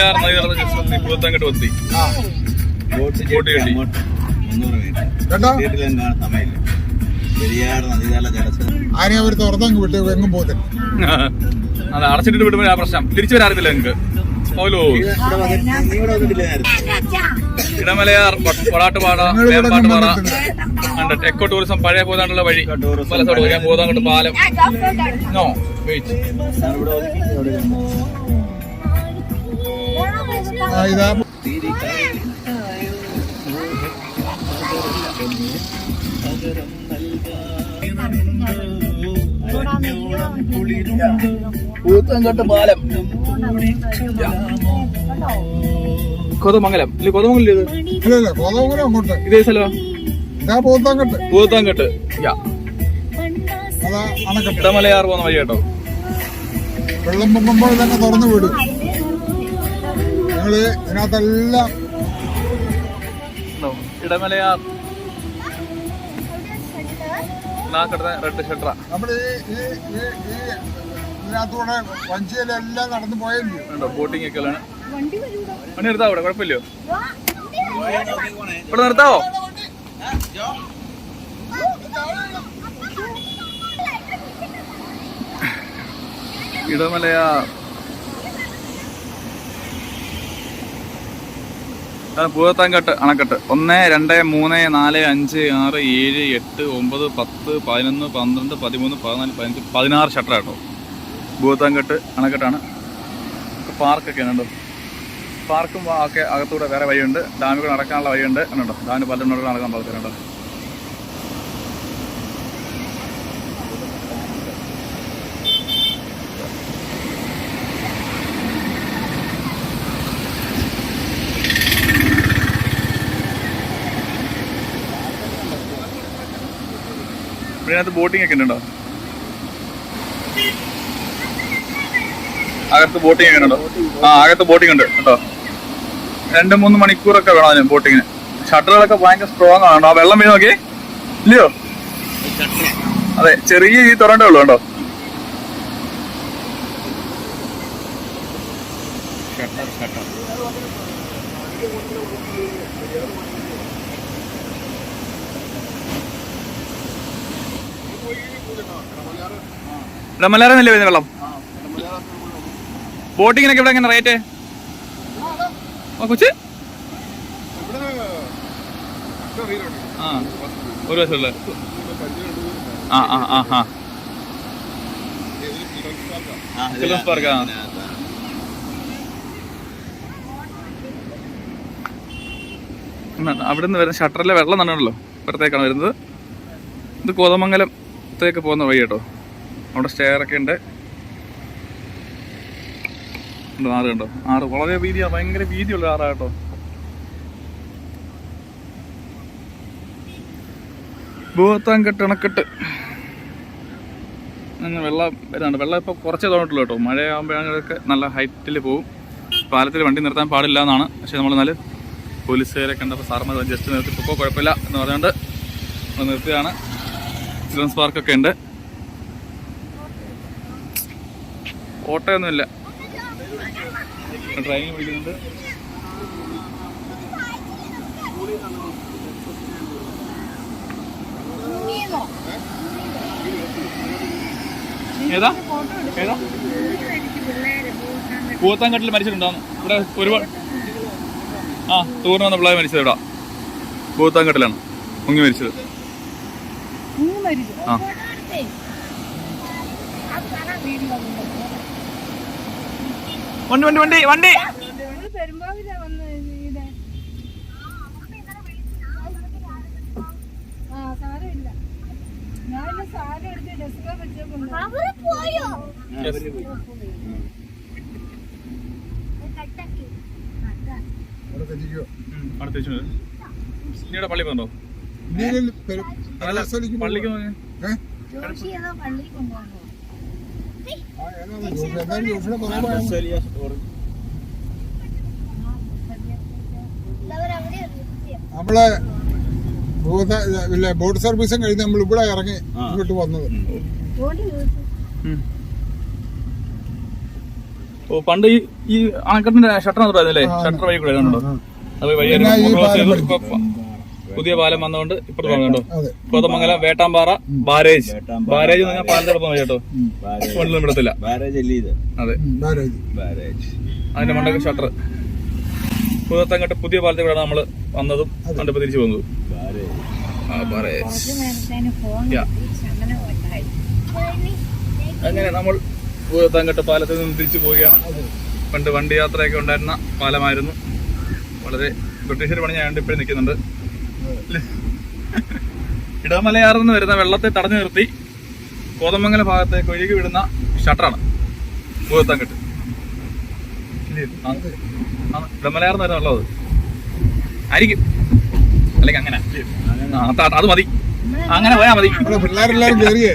പെരിയാർ നടന്ന ജസ്റ്റ് ഭൂത്തങ്ങട്ട് വത്തി ആ. ബോട്ട് കിട്ടി. മുന്നൂറ് മീറ്റർ കേട്ടോ വീട്ടിലും കാണാൻ സമയമില്ല. പെരിയാർ നദീതല ജലസേചന. ആരെ അവർ തുറന്നങ്ങ് വിട്ട് എങ്ങും പോകത്തില്ല. അത് അടച്ചിട്ട് വിടുമ്പോൾ ആ പ്രശ്നം. തിരിച്ചു വരാറില്ല നിങ്ങൾക്ക്. പൗലോ. ഇടമലയാർ വേമ്പാട്ടുപാറ വന്നിട്ടുണ്ട് ഉണ്ട് എക്കോ ടൂറിസം പഴയ പോതാണ്ടുള്ള വഴി. പല സ്ഥലവും ഞാൻ പോതാങ്കോട്ട് പാലം. നോ വെയിറ്റ് ഇതാ പൂത്തങ്കട്ട് പാലം. കൊതമംഗലം. ഇല്ല കൊതമംഗലം ഇത്? ഇല്ല ഇല്ല കോതമംഗലം അങ്ങോട്ട്. ഇതേ സ്ഥലം ഇതാ പൂത്തങ്കട്ട് യാ. ഇടമലയാർ പോകുന്ന വഴി കേട്ടോ വെള്ളം പൊങ്ങുമ്പോൾ തന്നെ തുറന്നു വിടും. ഞങ്ങൾ ഇതിനകത്തെല്ലാം? ഇടമലയാർ. റെഡ് ഷട്ടറ ഈ ഇതിനകത്തൂടെ വഞ്ചിയിലെല്ലാം നടന്നു ബോട്ടിംഗ് ഒക്കെ വണ്ടി നിർത്താവോ ഇവിടെ കുഴപ്പമില്ലയോ? ഇവിടെ നിർത്താവോ? ഇടമലയാർ. അതാണ് പൂവത്താങ്കട്ട് അണക്കെട്ട്. ഒന്ന് രണ്ട് മൂന്ന് നാല് അഞ്ച് ആറ് ഏഴ് എട്ട് ഒമ്പത് പത്ത് പതിനൊന്ന് പന്ത്രണ്ട് പതിമൂന്ന് പതിനാല് പതിനഞ്ച് പതിനാറ് ഷട്ടർ കേട്ടോ ഭൂത്താങ്കട്ട് അണക്കെട്ടാണ്. പാർക്കൊക്കെ ഉണ്ടോ. പാർക്കും ഒക്കെ അകത്തൂടെ വേറെ വഴിയുണ്ട്. ഡാമിൽ നടക്കാനുള്ള വഴിയുണ്ട്. കണ്ടോ? ഡാമിന് പലതിനോട് നടക്കാൻ പാകത്തിനുണ്ടോ ഇതിനകത്ത് ബോട്ടിംഗ് ഒക്കെ ഉണ്ടോ? അകത്ത് ബോട്ടിംഗ് ഒക്കെ ഉണ്ടോ? ആ അകത്ത് ബോട്ടിംഗ് ഉണ്ട് കേട്ടോ. രണ്ട് മൂന്ന് മണിക്കൂറൊക്കെ വേണം അതിന് ബോട്ടിങ്ങിന് ഷട്ടറുകളൊക്കെ ഭയങ്കര സ്ട്രോങ് ആണ് ആ വെള്ളം വീണ് നോക്കി ഇല്ലയോ? അതെ ചെറിയ ഈ തുറണ്ടേ ഉള്ളൂ കേട്ടോ. Shutter shutter. ഇടമല്ലാരനല്ലേ വരുന്ന വെള്ളം? ബോട്ടിങ്ങിനൊക്കെ ഇവിടെ എങ്ങനെ റേറ്റ്? ആ കൊച്ച്? ആ ഒരു വശമുള്ള ആ ആ ആ ആ. ചിൽഡ്രൻസ് പാർക്ക് ആ? അവിടെ നിന്ന് വരുന്ന ഷട്ടറിലെ വെള്ളം നന്നല്ലോ ഇപ്പുറത്തേക്കാണ് വരുന്നത്. ഇത് കോതമംഗലത്തേക്ക് പോകുന്ന വഴി കേട്ടോ. അവിടെ സ്റ്റെയർ ഒക്കെ ഉണ്ട്. ആറ് കണ്ടോ? ആറ്. വളരെ വീതിയാ ഭയങ്കര വീതിയുള്ള ആറാ കേട്ടോ. ഭൂത്താങ്കെട്ട് അണക്കെട്ട് വെള്ളം വരുന്നുണ്ട്. വെള്ളം ഇപ്പോൾ കുറച്ചേ തോന്നിട്ടുള്ളൂ കേട്ടോ. മഴയാകുമ്പോഴൊക്കെ നല്ല ഹൈറ്റിൽ പോകും പാലത്തിൽ വണ്ടി നിർത്താൻ പാടില്ല എന്നാണ്. പക്ഷെ നമ്മൾ എന്നാൽ പോലീസുകാരെ കണ്ടപ്പോൾ സാറന്മാർ ജസ്റ്റ് നിർത്തി. ഇപ്പോൾ കുഴപ്പമില്ല എന്ന് പറഞ്ഞുകൊണ്ട് നിർത്തിയാണ് ചിൽഡ്രൻസ് പാർക്കൊക്കെ ഉണ്ട്. ഓട്ടയൊന്നുമില്ല. ഡ്രൈവിംഗ് പിടിക്കുന്നുണ്ട് ഏതാ? ഏതാ? പൂത്താങ്കട്ടിൽ മരിച്ചിട്ടുണ്ടോ ഇവിടെ ഒരുപാട് ആ ടൂറിന് വന്ന പിള്ളേർ മരിച്ചത് ഇവിടെ. പൂത്താങ്കട്ടിലാണ് മുങ്ങി മരിച്ചത്. ആ. വണ്ടി വണ്ടി വണ്ടി വണ്ടി. പള്ളി പോകണ്ടോ? നമ്മളെ ഇല്ല ബോട്ട് സർവീസും കഴിഞ്ഞ് നമ്മൾ ഇവിടെ ഇറങ്ങി. ഇങ്ങോട്ട് വന്നത് ഓ പണ്ട് ഈ ഈ അണക്കെട്ടിന്റെ ഷട്ടർ പറയുന്നില്ലേ ഷട്ടർ വഴി കൂടെ കണ്ടോ? അത് വഴിയായിരുന്നു. പുതിയ പാലം വന്നതുകൊണ്ട് ഇപ്പുറത്ത് കണ്ടോ അതെ. കോതമംഗലം വേട്ടാമ്പാറ ബാരേജ്. ബാരേജ് മതി കേട്ടോ? കൊണ്ടിലും വിടത്തില്ല ബാരേജ് അല്ലേ ഇത്? അതെ. ബാരേജ്. ബാരേജ്. അതിന്റെ മണ്ടക്ക് ഷട്ടർ. പുതത്തങ്ങട്ട് പുതിയ പാലത്തിൽ കൂടെ നമ്മൾ വന്നതും കണ്ടപ്പോ തിരിച്ചു പോകുന്നതും അങ്ങനെ നമ്മൾ ഭൂതത്താങ്കട്ട് പാലത്തിൽ നിന്ന് തിരിച്ചു പോവുകയാണ്. പണ്ട് വണ്ടി യാത്രയൊക്കെ ഉണ്ടായിരുന്ന പാലമായിരുന്നു. വളരെ ബ്രിട്ടീഷർ പണിഞ്ഞായതുകൊണ്ട് ഇപ്പോഴും നിൽക്കുന്നുണ്ട്? ഇടമലയാറിൽ നിന്ന് വരുന്ന വെള്ളത്തെ തടഞ്ഞു നിർത്തി കോതമംഗല ഭാഗത്തേക്ക് ഒഴുകി വിടുന്ന ഷട്ടറാണ് ഭൂതത്താങ്കട്ട്. കെട്ട് ഇടമലയാറിൽ നിന്ന് വരുന്ന വെള്ളം അത്. ആയിരിക്കും. അല്ലെങ്കിൽ അങ്ങനെ. അത് മതി. അങ്ങനെ പോയാൽ മതി. പിള്ളേരെല്ലാരും കയറിയേ